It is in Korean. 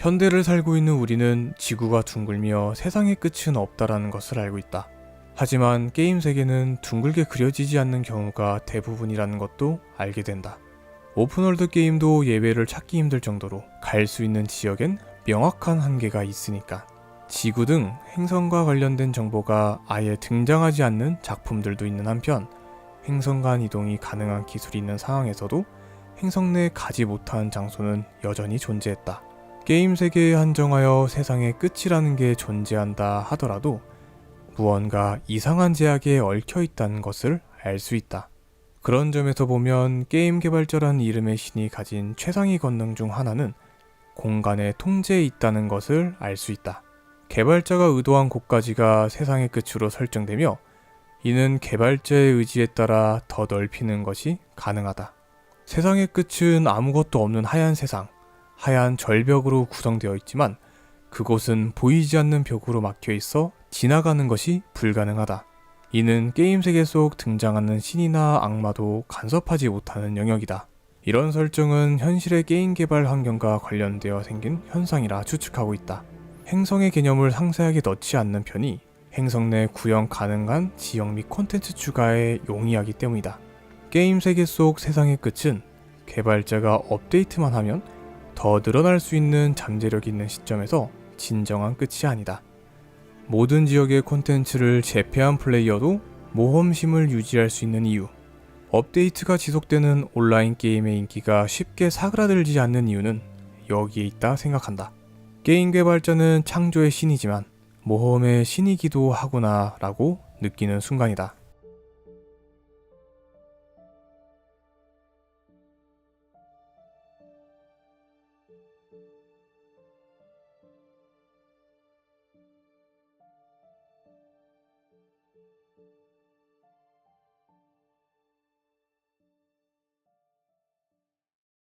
현대를 살고 있는 우리는 지구가 둥글며 세상의 끝은 없다라는 것을 알고 있다. 하지만 게임 세계는 둥글게 그려지지 않는 경우가 대부분이라는 것도 알게 된다. 오픈월드 게임도 예외를 찾기 힘들 정도로 갈 수 있는 지역엔 명확한 한계가 있으니까. 지구 등 행성과 관련된 정보가 아예 등장하지 않는 작품들도 있는 한편, 행성 간 이동이 가능한 기술이 있는 상황에서도 행성 내 가지 못한 장소는 여전히 존재했다. 게임 세계에 한정하여 세상의 끝이라는 게 존재한다 하더라도 무언가 이상한 제약에 얽혀 있다는 것을 알 수 있다. 그런 점에서 보면 게임 개발자라는 이름의 신이 가진 최상위 권능 중 하나는 공간의 통제에 있다는 것을 알 수 있다. 개발자가 의도한 곳까지가 세상의 끝으로 설정되며 이는 개발자의 의지에 따라 더 넓히는 것이 가능하다. 세상의 끝은 아무것도 없는 하얀 세상, 하얀 절벽으로 구성되어 있지만 그곳은 보이지 않는 벽으로 막혀 있어 지나가는 것이 불가능하다. 이는 게임 세계 속 등장하는 신이나 악마도 간섭하지 못하는 영역이다. 이런 설정은 현실의 게임 개발 환경과 관련되어 생긴 현상이라 추측하고 있다. 행성의 개념을 상세하게 넣지 않는 편이 행성 내 구현 가능한 지역 및 콘텐츠 추가에 용이하기 때문이다. 게임 세계 속 세상의 끝은 개발자가 업데이트만 하면 더 늘어날 수 있는 잠재력이 있는 시점에서 진정한 끝이 아니다. 모든 지역의 콘텐츠를 재패한 플레이어도 모험심을 유지할 수 있는 이유. 업데이트가 지속되는 온라인 게임의 인기가 쉽게 사그라들지 않는 이유는 여기에 있다 생각한다. 게임 개발자는 창조의 신이지만 모험의 신이기도 하구나 라고 느끼는 순간이다. thank you